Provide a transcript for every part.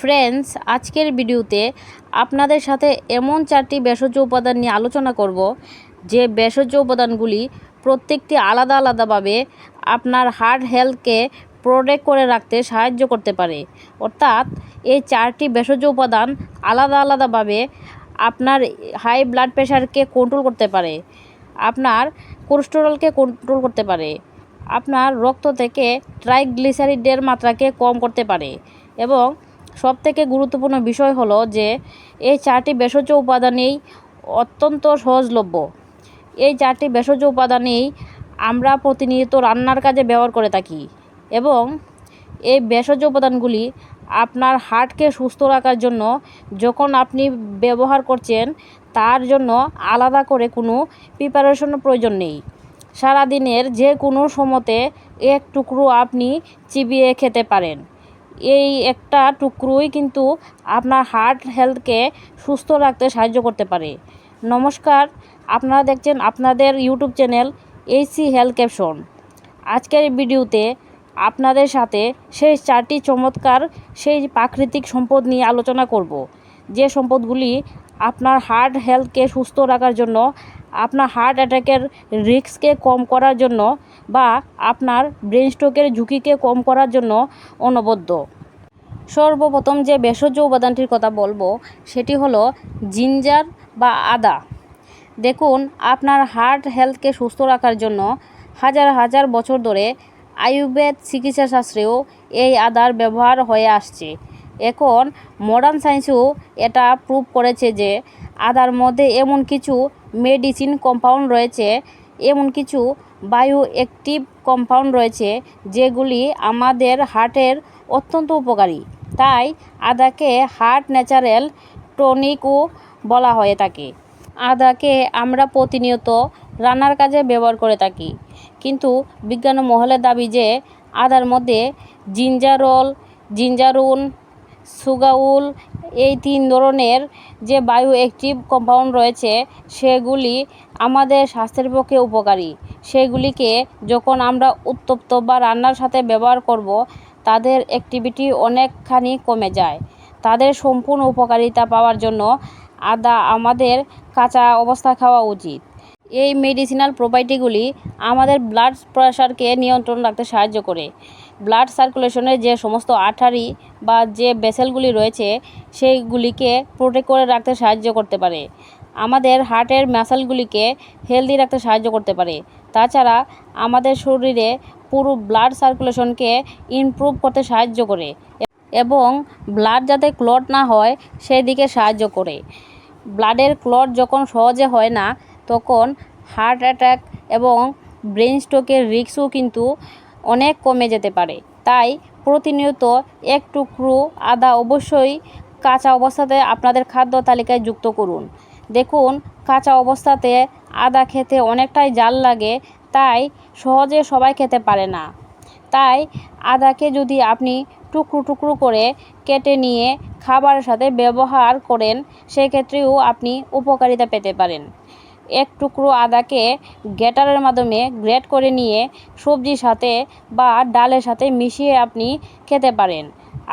Friends, আজকের ভিডিওতে আপনাদের সাথে এমন চারটি ভেষজ উপাদান নিয়ে আলোচনা করব, যে ভেষজ উপাদানগুলি প্রত্যেকটি আলাদা আলাদাভাবে আপনার হার্ট হেলথকে প্রোটেক্ট করে রাখতে সাহায্য করতে পারে। অর্থাৎ এই চারটি ভেষজ উপাদান আলাদা আলাদাভাবে আপনার হাই ব্লাড প্রেশারকে কন্ট্রোল করতে পারে, আপনার কোলেস্টেরলকে কন্ট্রোল করতে পারে, আপনার রক্ত থেকে ট্রাইগ্লিসারিডের মাত্রাকে কম করতে পারে এবং সবথেকে গুরুত্বপূর্ণ বিষয় হলো যে, এই চারটি ভেষজ উপাদানেই অত্যন্ত সহজলভ্য। এই চারটি ভেষজ উপাদানেই আমরা প্রতিনিয়ত রান্নার কাজে ব্যবহার করে থাকি এবং এই ভেষজ উপাদানগুলি আপনার হার্টকে সুস্থ রাখার জন্য যখন আপনি ব্যবহার করছেন, তার জন্য আলাদা করে কোনো প্রিপারেশনের প্রয়োজন নেই। সারাদিনের যে কোনো সময়তে এক টুকরো আপনি চিবিয়ে খেতে পারেন। এই একটা টুকরোই কিন্তু আপনার হার্ট হেলথকে সুস্থ রাখতে সাহায্য করতে পারে। নমস্কার, আপনারা দেখছেন আপনাদের YouTube channel AC health caption আজকের ভিডিওতে আপনাদের সাথে সেই চারটি চমৎকার, সেই প্রাকৃতিক সম্পদ নিয়ে আলোচনা করব। যে সম্পদগুলি আপনার হার্ট হেলথকে সুস্থ রাখার জন্য আপনার হার্ট অ্যাটাকের রিস্ককে কম করার জন্য বা আপনার ব্রেন স্ট্রোকের ঝুঁকিকে কম করার জন্য অনবদ্য। সর্বপ্রথম যে ভেষজ উপাদানটির কথা বলব, সেটি হলো জিঞ্জার বা আদা। দেখুন, আপনার হার্ট হেলথকে সুস্থ রাখার জন্য হাজার হাজার বছর ধরে আয়ুর্বেদ চিকিৎসাশাস্ত্রেও এই আদার ব্যবহার হয়ে আসছে। এখন মডার্ন সায়েন্সেও এটা প্রুভ করেছে যে আদার মধ্যে এমন কিছু মেডিসিন কম্পাউন্ড রয়েছে, এমন কিছু বায়ু অ্যাক্টিভ কম্পাউন্ড রয়েছে, যেগুলি আমাদের হার্টের অত্যন্ত উপকারী। তাই আদাকে হার্ট ন্যাচারাল টনিকও বলা হয়ে থাকে। আদাকে আমরা প্রতিনিয়ত রান্নার কাজে ব্যবহার করে থাকি। কিন্তু বিজ্ঞান মহলের দাবি যে আদার মধ্যে জিঞ্জারল জিঞ্জারুন সুগাউল এই তিন ধরনের যে বায়ু অ্যাক্টিভ কম্পাউন্ড রয়েছে, সেগুলি আমাদের স্বাস্থ্যের পক্ষে উপকারী। সেগুলিকে যখন আমরা উত্তপ্ত বা রান্নার সাথে ব্যবহার করব, তাদের অ্যাক্টিভিটি অনেকখানি কমে যায়। তাদের সম্পূর্ণ উপকারিতা পাওয়ার জন্য আদা আমাদের কাঁচা অবস্থা খাওয়া উচিত। এই মেডিসিনাল প্রপার্টিগুলি আমাদের ব্লাড প্রেশারকে নিয়ন্ত্রণ রাখতে সাহায্য করে। ব্লাড সার্কুলেশনের যে সমস্ত আঠারি বা যে বেসেলগুলি রয়েছে, সেইগুলিকে প্রোটেক্ট করে রাখতে সাহায্য করতে পারে। আমাদের হার্টের ম্যাসেলগুলিকে হেলদি রাখতে সাহায্য করতে পারে। তাছাড়া আমাদের শরীরে পুরো ব্লাড সার্কুলেশনকে ইমপ্রুভ করতে সাহায্য করে এবং ব্লাড যাতে ক্লট না হয় সেই দিকে সাহায্য করে। ব্লাডের ক্লট যখন সহজে হয় না তখন হার্ট অ্যাটাক এবং ব্রেন স্ট্রোকের রিস্কও কিন্তু অনেক কমে যেতে পারে। তাই প্রতিনিয়ত এক টুকরো আদা অবশ্যই কাঁচা অবস্থাতে আপনাদের খাদ্য তালিকায় যুক্ত করুন। দেখুন, কাঁচা অবস্থাতে আদা খেতে অনেকটাই জাল লাগে, তাই সহজে সবাই খেতে পারে না। তাই আদাকে যদি আপনি টুকরো টুকরো করে কেটে নিয়ে খাবারের সাথে ব্যবহার করেন, সেক্ষেত্রেও আপনি উপকারিতা পেতে পারেন। এক টুকরো আদাকে গ্রেটারের মাধ্যমে গ্রেট করে নিয়ে সবজির সাথে বা ডালের সাথে মিশিয়ে আপনি খেতে পারেন।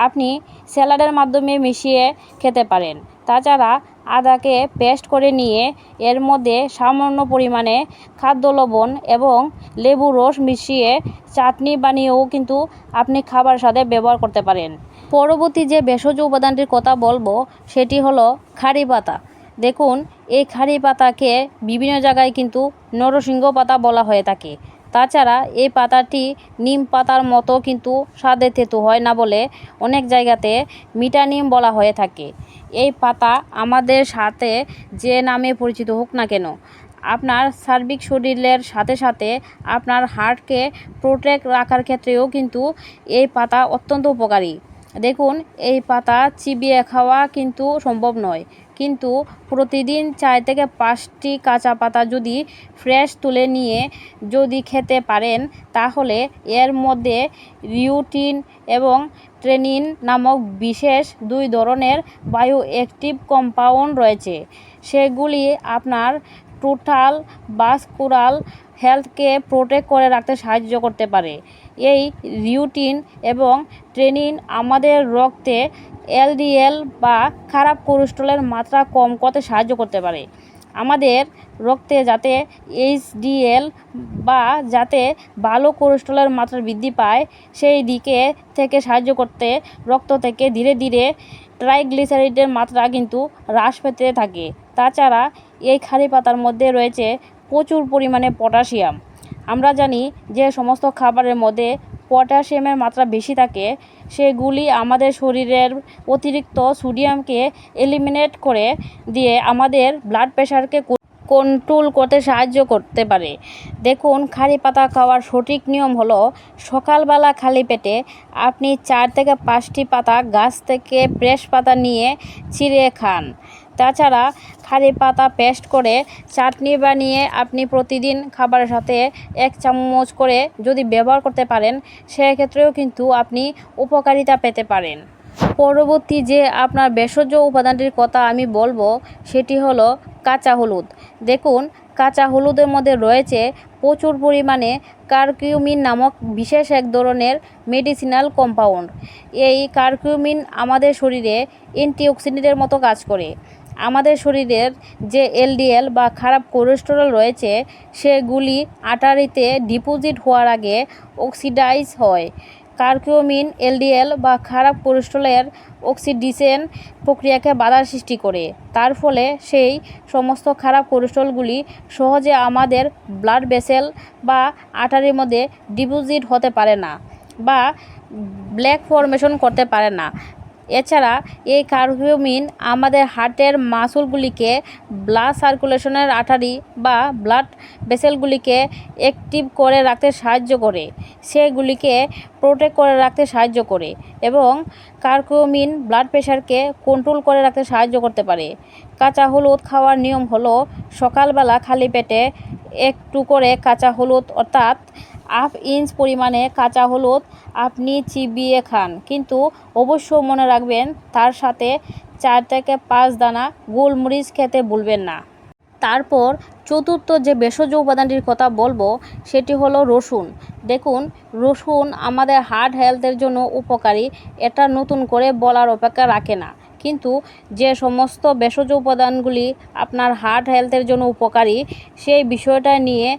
আপনি স্যালাডের মাধ্যমে মিশিয়ে খেতে পারেন। তাছাড়া আদাকে পেস্ট করে নিয়ে এর মধ্যে সামান্য পরিমাণে খাদ্য লবণ এবং লেবু রস মিশিয়ে চাটনি বানিয়েও কিন্তু আপনি খাবার সাথে ব্যবহার করতে পারেন। পরবর্তী যে ভেষজ উপাদানটির কথা বলব, সেটি হলো খাড়ি পাতা। দেখুন, এই খাড়ি পাতাকে বিভিন্ন জায়গায় কিন্তু নরসিংহ পাতা বলা হয়ে থাকে। তাছাড়া এই পাতাটি নিম পাতার মতো কিন্তু স্বাদে তেতো হয় না বলে অনেক জায়গাতে মিঠা নিম বলা হয়ে থাকে। এই পাতা আমাদের সাথে যে নামে পরিচিত হোক না কেন, আপনার সার্বিক শরীরের সাথে সাথে আপনার হার্টকে প্রোটেক্ট রাখার ক্ষেত্রেও কিন্তু এই পাতা অত্যন্ত উপকারী। দেখুন, এই পাতা চিবিয়ে খাওয়া কিন্তু সম্ভব নয়। কিন্তু প্রতিদিন চার থেকে পাঁচটি কাঁচা পাতা যদি ফ্রেশ তুলে নিয়ে যদি খেতে পারেন, তাহলে এর মধ্যে রিউটিন এবং ট্রেনিন নামক বিশেষ দুই ধরনের বায়ো অ্যাক্টিভ কম্পাউন্ড রয়েছে। সেগুলি আপনার টোটাল বাসকুরাল হেলথকে প্রোটেক্ট করে রাখতে সাহায্য করতে পারে। এই রিউটিন এবং ট্রেনিন আমাদের রক্তে এলডিএল বা খারাপ কোলেস্ট্রলের মাত্রা কম করতে সাহায্য করতে পারে। আমাদের রক্তে যাতে এইচডিএল বা যাতে ভালো কোলেস্ট্রলের মাত্রা বৃদ্ধি পায়, সেই দিকে থেকে সাহায্য করতে রক্ত থেকে ধীরে ধীরে ট্রাইগ্লিসারিডের মাত্রা কিন্তু হ্রাস পেতে থাকে। তাছাড়া এই খালি পাতার মধ্যে রয়েছে প্রচুর পরিমাণে পটাশিয়াম। আমরা জানি যে সমস্ত খাবারের মধ্যে পটাশিয়ামের মাত্রা বেশি থাকে, সেগুলি আমাদের শরীরের অতিরিক্ত সোডিয়ামকে এলিমিনেট করে দিয়ে আমাদের ব্লাড প্রেশারকে কন্ট্রোল করতে সাহায্য করতে পারে। দেখুন, খালি পাতা খাওয়ার সঠিক নিয়ম হলো সকালবেলা খালি পেটে আপনি চার থেকে পাঁচটি পাতা গাছ থেকে ফ্রেশ পাতা নিয়ে ছিঁড়ে খান। তাছাড়া খালি পাতা পেস্ট করে চাটনি বানিয়ে আপনি প্রতিদিন খাবারের সাথে এক চামচ করে যদি ব্যবহার করতে পারেন, সেক্ষেত্রেও কিন্তু আপনি উপকারিতা পেতে পারেন। পরবর্তী যে আপনার ভেষজ উপাদানটির কথা আমি বলব, সেটি হলো কাঁচা হলুদ। দেখুন, কাঁচা হলুদের মধ্যে রয়েছে প্রচুর পরিমাণে কারকিউমিন নামক বিশেষ এক ধরনের মেডিসিনাল কম্পাউন্ড এই কারকিউমিন আমাদের শরীরে অ্যান্টিঅক্সিডেন্টের মতো কাজ করে। আমাদের শরীরের যে এলডিএল বা খারাপ কোলেস্টেরল রয়েছে, সেগুলি আটারিতে ডিপোজিট হওয়ার আগে অক্সিডাইজ হয়। কারকিউমিন এলডিএল বা খারাপ কোলেস্ট্রলের অক্সিডিসেন প্রক্রিয়াকে বাধার সৃষ্টি করে। তার ফলে সেই সমস্ত খারাপ কোলেস্ট্রলগুলি সহজে আমাদের ব্লাড ভেসেল বা আটারির মধ্যে ডিপোজিট হতে পারে না বা ব্ল্যাক ফর্মেশন করতে পারে না। এছাড়া এই কার্কিউমিন আমাদের হার্টের মাসুলগুলিকে ব্লাড সার্কুলেশনের আটারি বা ব্লাড ভেসেলগুলিকে অ্যাক্টিভ করে রাখতে সাহায্য করে, সেগুলিকে প্রোটেক্ট করে রাখতে সাহায্য করে এবং কার্কিউমিন ব্লাড প্রেশারকে কন্ট্রোল করে রাখতে সাহায্য করতে পারে। কাঁচা হলুদ খাওয়ার নিয়ম হলো সকালবেলা খালি পেটে একটু করে কাঁচা হলুদ অর্থাৎ হাফ ইঞ্চ পরিমাণে কাঁচা হলুদ আপনি চিবিয়ে খান। কিন্তু অবশ্য মনে রাখবেন, তার সাথে চার থেকে পাঁচ দানা গোলমরিচ খেতে ভুলবেন না। তারপর চতুর্থ যে ভেষজ উপাদানটির কথা বলব, সেটি হলো রসুন। দেখুন, রসুন আমাদের হার্ট হেলথের জন্য উপকারী, এটা নতুন করে বলার অপেক্ষা রাখে না। কিন্তু যে সমস্ত ভেষজ উপাদানগুলি আপনার হার্ট হেলথের জন্য উপকারী, সেই বিষয়টা নিয়ে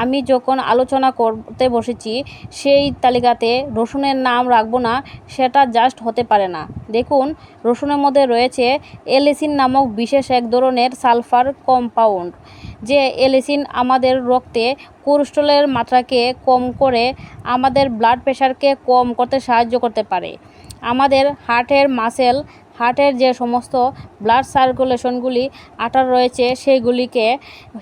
আমি যখন আলোচনা করতে বসেছি, সেই তালিকাতে রসুনের নাম রাখব না, সেটা জাস্ট হতে পারে না। দেখুন, রসুনের মধ্যে রয়েছে এলিসিন নামক বিশেষ এক ধরনের সালফার কম্পাউন্ড, যে এলিসিন আমাদের রক্তে কোলেস্ট্রলের মাত্রাকে কম করে আমাদের ব্লাড প্রেশারকে কম করতে সাহায্য করতে পারে। আমাদের হার্টের মাসেল হার্টের যে সমস্ত ব্লাড সার্কুলেশনগুলি আটার রয়েছে, সেগুলিকে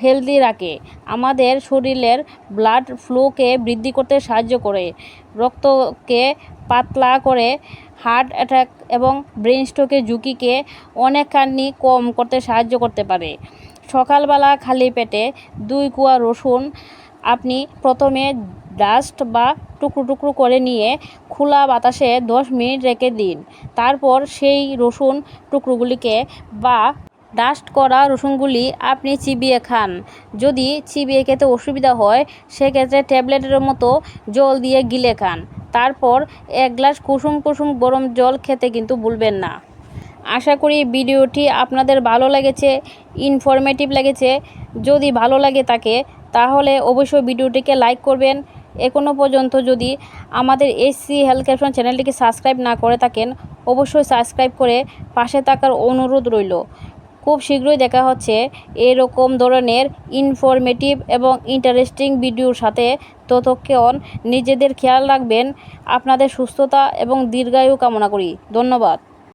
হেলদি রাখে। আমাদের শরীরের ব্লাড ফ্লোকে বৃদ্ধি করতে সাহায্য করে। রক্তকে পাতলা করে হার্ট অ্যাটাক এবং ব্রেন স্ট্রোকের ঝুঁকিকে অনেকখানি কম করতে সাহায্য করতে পারে। সকালবেলা খালি পেটে দুই কুয়া রসুন আপনি প্রথমে ডাস্ট বা টুকরো টুকরো করে নিয়ে খোলা বাতাসে দশ মিনিট রেখে দিন। তারপর সেই রসুন টুকরোগুলিকে বা ডাস্ট করা রসুনগুলি আপনি চিবিয়ে খান। যদি চিবিয়ে খেতে অসুবিধা হয়, সেক্ষেত্রে ট্যাবলেটের মতো জল দিয়ে গিলে খান। তারপর এক গ্লাস কুসুম কুসুম গরম জল খেতে কিন্তু ভুলবেন না। আশা করি ভিডিওটি আপনাদের ভালো লেগেছে ইনফরমেটিভ লেগেছে। যদি ভালো লাগে তাকে তাহলে অবশ্যই ভিডিওটিকে লাইক করবেন। এখনও পর্যন্ত যদি আমাদের এসসি হেলথ ক্যাপশন চ্যানেলটিকে সাবস্ক্রাইব না করে থাকেন, অবশ্যই সাবস্ক্রাইব করে পাশে থাকার অনুরোধ রইল। খুব শীঘ্রই দেখা হচ্ছে এরকম ধরনের ইনফরমেটিভ এবং ইন্টারেস্টিং ভিডিওর সাথে। ততক্ষণ নিজেদের খেয়াল রাখবেন, আপনাদের সুস্থতা এবং দীর্ঘায়ু কামনা করি। ধন্যবাদ।